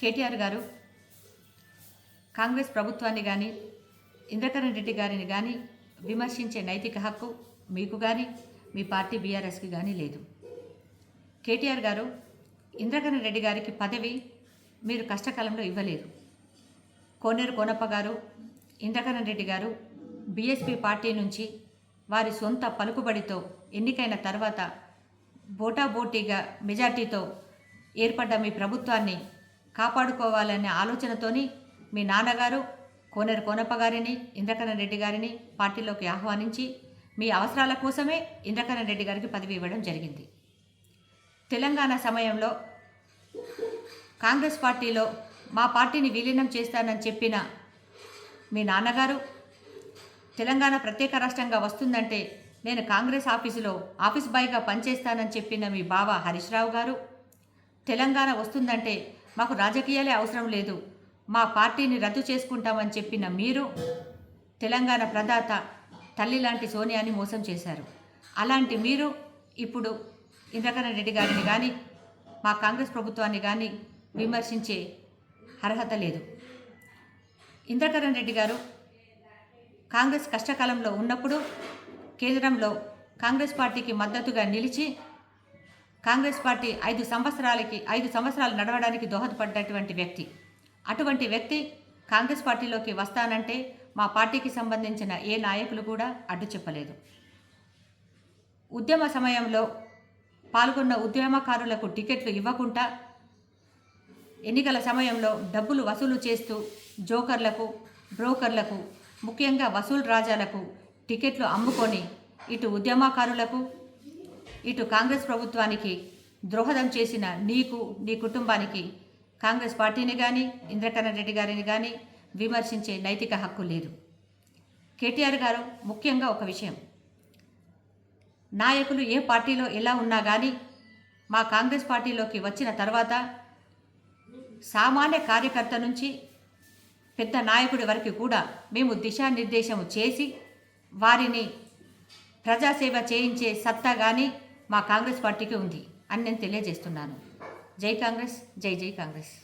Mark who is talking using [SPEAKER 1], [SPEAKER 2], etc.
[SPEAKER 1] కేటీఆర్ గారు కాంగ్రెస్ ప్రభుత్వాన్ని కానీ ఇంద్రకరణ్ రెడ్డి గారిని కానీ విమర్శించే నైతిక హక్కు మీకు కానీ మీ పార్టీ బీఆర్ఎస్కి కానీ లేదు. కేటీఆర్ గారు ఇంద్రకరణ్ రెడ్డి గారికి పదవి మీరు కష్టకాలంలో ఇవ్వలేదు. కోనేరు కోనప్ప గారు ఇంద్రకరణ్ రెడ్డి గారు బీఎస్పీ పార్టీ నుంచి వారి సొంత పలుకుబడితో ఎన్నికైన తర్వాత బోటాబోటీగా మెజార్టీతో ఏర్పడ్డ మీ ప్రభుత్వాన్ని కాపాడుకోవాలనే ఆలోచనతోని మీ నాన్నగారు కోనేరు కోనప్ప గారిని ఇంద్రకరణ్ రెడ్డి గారిని పార్టీలోకి ఆహ్వానించి మీ అవసరాల కోసమే ఇంద్రకరణ్ రెడ్డి గారికి పదవి ఇవ్వడం జరిగింది. తెలంగాణ సమయంలో కాంగ్రెస్ పార్టీలో మా పార్టీని విలీనం చేస్తానని చెప్పిన మీ నాన్నగారు తెలంగాణ ప్రత్యేక రాష్ట్రంగా వస్తుందంటే నేను కాంగ్రెస్ ఆఫీసులో ఆఫీస్ బాయ్గా పనిచేస్తానని చెప్పిన మీ బావ హరీష్ రావు గారు తెలంగాణ వస్తుందంటే మాకు రాజకీయాలే అవసరం లేదు. మా పార్టీని రద్దు చేసుకుంటామని చెప్పిన మీరు తెలంగాణ ప్రదాత తల్లి లాంటి సోనియాని మోసం చేశారు. అలాంటి మీరు ఇప్పుడు ఇంద్రకరణ్ రెడ్డి గారిని కానీ మా కాంగ్రెస్ ప్రభుత్వాన్ని కానీ విమర్శించే అర్హత లేదు. ఇంద్రకరణ్ రెడ్డి గారు కాంగ్రెస్ కష్టకాలంలో ఉన్నప్పుడు కేంద్రంలో కాంగ్రెస్ పార్టీకి మద్దతుగా నిలిచి కాంగ్రెస్ పార్టీ ఐదు సంవత్సరాలకి ఐదు సంవత్సరాలు నడవడానికి దోహదపడ్డటువంటి వ్యక్తి. అటువంటి వ్యక్తి కాంగ్రెస్ పార్టీలోకి వస్తానంటే మా పార్టీకి సంబంధించిన ఏ నాయకులు కూడా అడ్డు చెప్పలేదు. ఉద్యమ సమయంలో పాల్గొన్న ఉద్యమకారులకు టికెట్లు ఇవ్వకుండా ఎన్నికల సమయంలో డబ్బులు వసూలు చేస్తూ జోకర్లకు బ్రోకర్లకు ముఖ్యంగా వసూలు రాజాలకు టికెట్లు అమ్ముకొని ఇటు ఉద్యమకారులకు ఇటు కాంగ్రెస్ ప్రభుత్వానికి ద్రోహదం చేసిన నీకు నీ కుటుంబానికి కాంగ్రెస్ పార్టీని కానీ ఇంద్రకరణ్ రెడ్డి గారిని కానీ విమర్శించే నైతిక హక్కు లేదు. కేటీఆర్ గారు ముఖ్యంగా ఒక విషయం. నాయకులు ఏ పార్టీలో ఎలా ఉన్నా కానీ మా కాంగ్రెస్ పార్టీలోకి వచ్చిన తర్వాత సామాన్య కార్యకర్త నుంచి పెద్ద నాయకుడి వరకు కూడా మేము దిశానిర్దేశం చేసి వారిని ప్రజాసేవ చేయించే సత్తా కానీ మా కాంగ్రెస్ పార్టీకి ఉంది అని నేను తెలియజేస్తున్నాను. జై కాంగ్రెస్ జై జై కాంగ్రెస్.